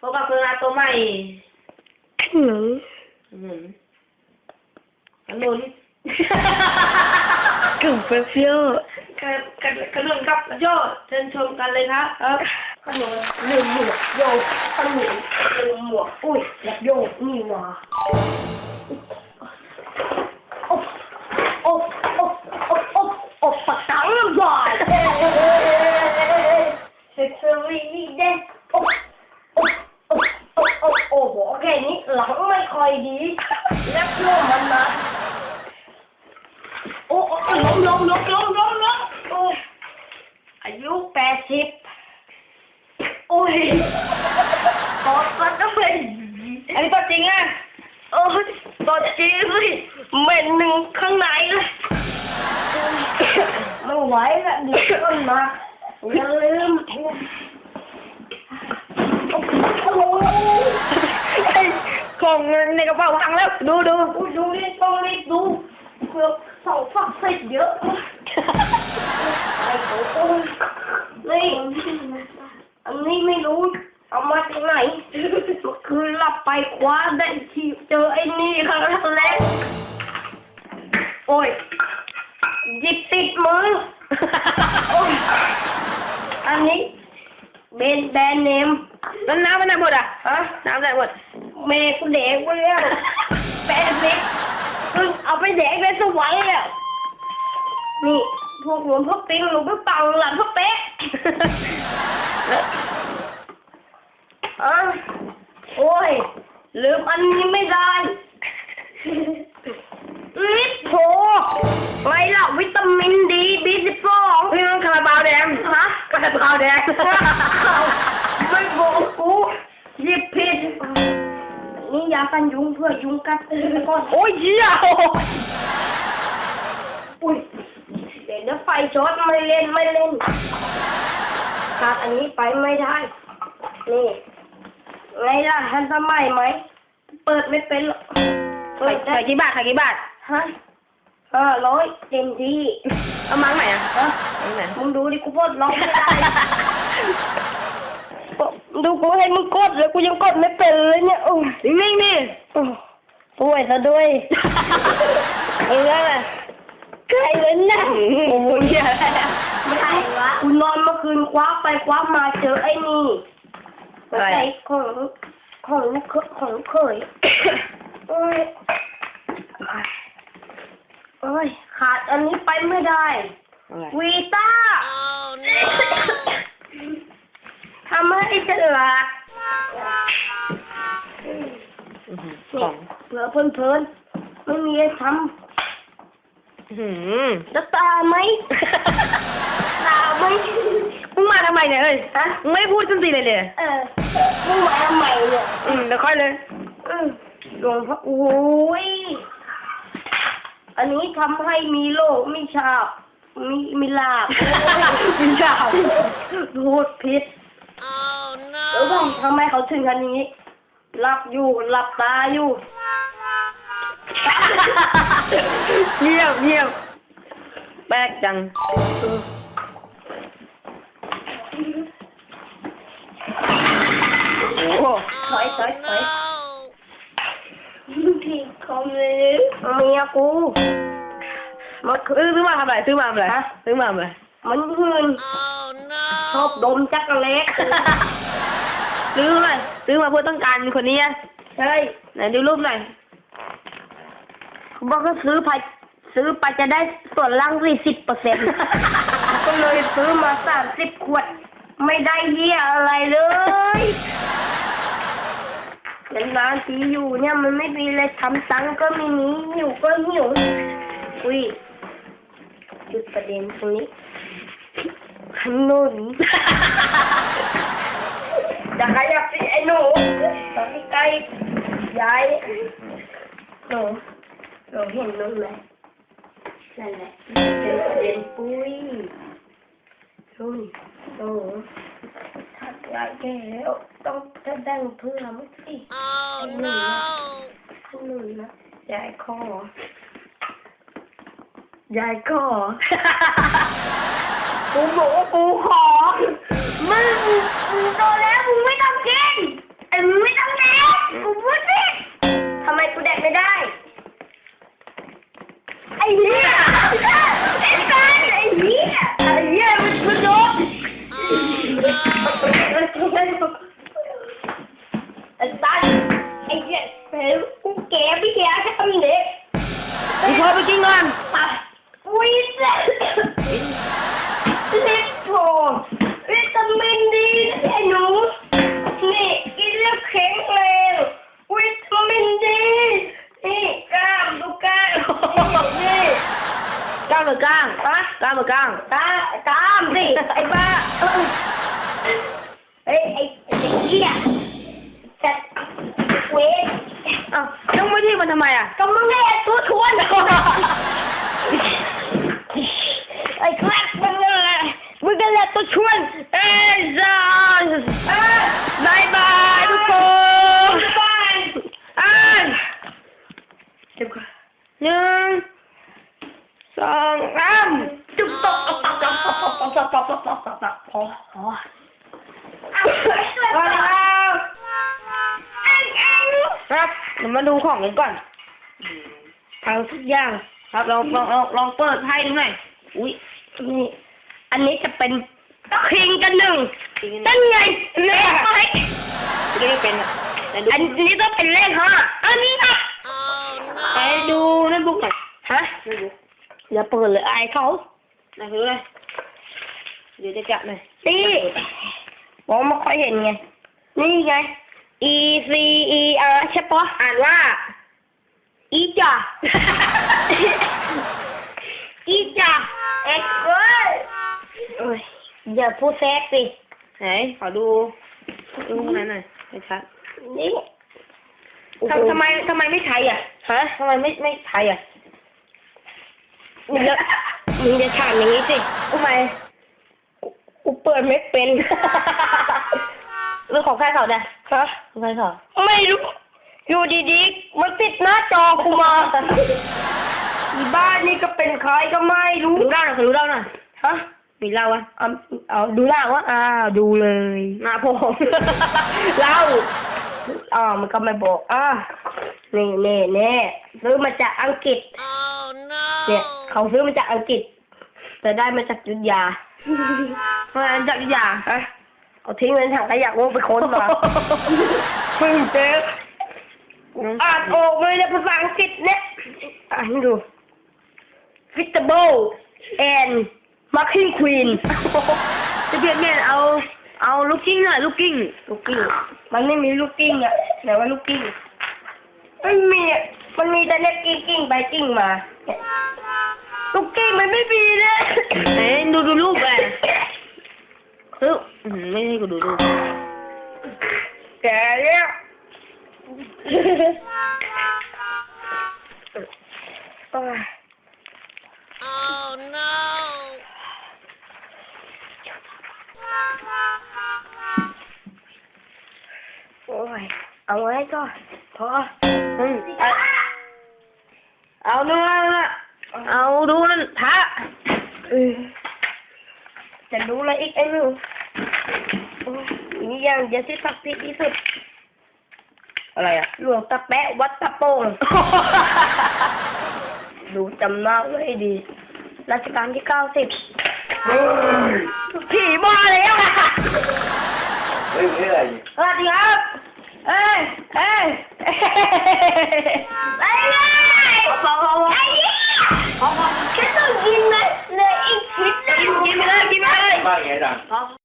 พบกับเครื่องรางตัวใหม่หนูหนุนขนุนกลุ่มเปรี้ยวขนขนขนุนกับโยอเชิญชมกันเลยครับเออขนุนหนึ่งหมวกโยขนุนหนึ่งหมวกอุ้ยแบบโยนี่หว่าอบอบอบอบอบอบปากกังบ่อยเซ็กซ์วีเด้อบอบอบอบอบโอ้โหแค่นี้หลังไม่ค่อย ดีแล้วโยมันมาโอ้โอ้ล้มล้มล้มล้มล้มล้มโอ้อายุแปดสิบโอ้ยตอดก็ต้องเป็นอันนี้ตัวจริงอะเออตัวจริงเลยเหม็นหนึ่งข้างในเลยไม่ไหวละเดี๋ยวต้นมาอย่าลืม ของในกระเป๋าพังแล้ว ดูดูดูดูนี่ต้องรีบดูเพื่อสองฝักเสร็จเยอะไอ้โอ้ยนี่อันนี้ไม่รู้ เอามาจากไหนเมื่อหลับไปคว้าได้ที่เจอไอ้นี่ครั้งแรกโอ้ยหยิบติดมือโอ้ยอันนี้เบนแบรนด์เนม แล้วน้ำมันไหนหมดอะฮะน้ำไหนหมดเมย์กูแดกไปแล้วแปดสิบคือเอาไปแดกในสวรรค์แล้วนี่พวกหลวงพ่อปิงหลวงพ่อปังหลังพ่อเป๊ะแล้วอะโอ้ยลืมอันนี้ไม่ได้ลิปโพไรล่ะวิตามินดีบีสิบสองนี่มันคาราบาวแดงฮะคาราบาวแดงากันยุงเพื่อยุงกัดก่อนโอ้ยเหี้ยอุ้ยเดี๋ยวนะไฟช็อตไม่เล่นไม่เล่นขาดอันนี้ไปไม่ได้ นี่ไงล่ะทันสมัยไหม เปิดไม่เป็นหรอกเปิขายดได้ขายกี่บาทขายกี่บาทฮะห้าร้อยเต็มที่ เอามั้งไหนอะฮะมั้งไหนมึงดูดิกูกดร้องไม่ได้ ดูกูให้มึงกดเลยกูยังกดไม่เป็นเลยเนี่ยโอ้ยนิ่งๆนี่โอ้ป่วยซะด้วยเอออะไรใครเลยนะโอ้โหเหี้ยไม่ใช่วะกูนอนเมื่อคืนคว้าไปคว้ามาเจอไอ้นี่อะไรไอ้ของของลูกเคของลูกเคยโอ้ยโอ้ยขาดอันนี้ไปไม่ได้ อะไร วีต้า ทำให้ฉลาดอื้อหือขนี่องเผื่อเพลินๆไม่มีอะไรทอื้อหือำจะตาไหมตาไหมมึงมาทำไมเนี่ยเฮ้ยฮะมึงไม่ได้พูดสักทีเลยเลยเออมึงมาทำไมเนี่ยอืมเดี๋ยวค่อยเลยอืมหลวงพ่อโอ้ยอันนี้ทำให้มีโลกมีชาบมีมีลาบมีชาบพูดผิดแล้วทำทำไมเขาถึงกันอย่างนี้หลับอยู่หลับตาอยู่ เงียบเงียบแปลกจังเออโอ้โหถอยถอยถอยพี่คอมเลยเมียกูมันคือซื้อซื้อมาทำอะไรซื้อมาทำอะไรฮะซื้อมาทำอะไรมันหืนชอบดมจักรเล็ก ซื้อมาซื้อมาเพื่อต้องการคนนี้อะใช่ไหนดูรูปหน่อยเขาบอกก็ซื้อไปซื้อไปจะได้ส่วนล่างสี่สิบเปอร์เซ็นต์ก็เลยซื้อมาสามสิบขวด ไม่ได้เยี่ยอะไรเลยนานๆทีอยู่เนี่ยมันไม่มีอะไรทำตังค์ก็ไม่มีหิวก็หิวอุ้ยจุดประเด็นตรงนี้ขนุน อย่าขยับสิไอ้หนูตอนที่ใกล้ย้ายหนูหนูเห็นนู่นไหมนั่นแหละเป็นประเด็นปุ้ยรุ่นหนูถ้าย้ายแกแล้วต้องจะแบ่งเพื่อมั้งสิไอ้หนูนะไอ้หนูนะยายคอยายคอกูบอกว่ากูขอมึงมึงโตแล้ว มึงไม่ต้องกินไอ้มึงไม่ต้องแดกกูพูดสิทำไมกูแดกไม่ได้ ไอ้เหี้ย ก้างหรือก้างตากล้ามสิไอ้บ้าเออเฮ้ยไอ้ไอ้เด็กเหี้ยจัดเวทอ้าวต้องไม่ที่มันทำไมอะก็มึงแน่ตัวทวนไอ้ครับมึงนั่นแหละมึงนั่นแหละตัวชวนเอ้ยจ้าเออบายบายทุกคนบายอ่านหนึ่งสองสาม จุ๊บตบตบตบตบตบตบตบตบตบตบตบพอพอเอาก่อนเอาครับเอ็งเอ็งครับเดี๋ยวมาดูของกันก่อนเอาทุกอย่าง ครับลองลองลองลองเปิดให้ดูหน่อยอุ้ยนี่อันนี้จะเป็นคิงกันหนึ่งจริงนั่นไงเลขไหมไม่ได้เป็นอันนี้ต้องเป็นเลขห้าอันนี้นะแต่ดูโน้ตบุ๊กหน่อยฮะโน้ตบุ๊กอย่าเปิดเลยอายเขา ไหนดูเลยเดี๋ยวจะจับหน่อยนี่มองไม่ค่อยเห็นไง นี่ไง E C E R ใช่ปะอ่านว่า อีจ่าอีจ่าเอ็กเว้ยโอ้ยอย่าพูดแทรกสิไหนขอดูดูตรงนั้นหน่อยไม่ชัดนี่ทำทำไมทำไมไม่ใช้อะฮะทำไมไม่ไม่ใช้อะ มึงจะมึงจะถามอย่างนี้สิทำไมกูเปิดไม่เป็น เรื่องของใครเขาเนี่ยฮะของใครเขาไม่รู้ อยู่ดีๆ มันติดหน้าจอกูมา อีบ้านนี่ก็เป็นใครก็ไม่รู้ดูเล่าหน่อยขอดูเล่าหน่อยฮะมีเล่าอะเอาเอาดูหน้าวะอ่าดูเลยหน้าผมเล่าอ่ามันก็ไม่บอกอ่านี่เน่เน่ซื้อมาจากอังกฤษ เนี่ยเขาซื้อมาจากอังกฤษ แต่ได้มาจากยุทธยาทำไมจับอีกอย่างฮะเอาทิ้งไว้ในถังขยะว่าไปค้นมาเพิ่งเจออ่านออกเลยในภาษาอังกฤษเนี่ยอ่านให้ดู Vegetable and Marking Queen จะเปลี่ยนเปลี่ยนเอาเอาลูกกิ้งหน่อยลูกกิ้งลูกกิ้งมันไม่มีลูกกิ้งอะไหนว่าลูกกิ้งไม่มีอะ มันมีแต่เล็กกิ้งกิ้งไปกิ้งมาเนี่ยลูกกิ้งมันไม่มีเลยไหนดูดูรูปไปเฮ้ยอื้อหือไม่ให้กูดูรูปแกเนี่ยโอ้ยโอ้ย เอาไว้ก็พออืมเอา เอาดูนะเอาดูนั่นพระเออจะรู้อะไรอีกไอ้หนูโอ้ยนี่ยังเดี๋ยวที่ศักดิ์สิทธิ์ที่สุด อะไรอะหลวงตาแปะวัดตะโป่งดูจำหน้าไว้ให้ดี รัชกาลที่เก้าสิบผีมาแล้วเฮ้ยไม่อะไรสวัสดีครับ เอ้ยเอ้ยไปเลย พอพอพอไอ้เนี่ยฉันต้องกินเลยเลยอีกชิ้นนึงกินไปเลยกินไปเลยบ้าไงดังพอ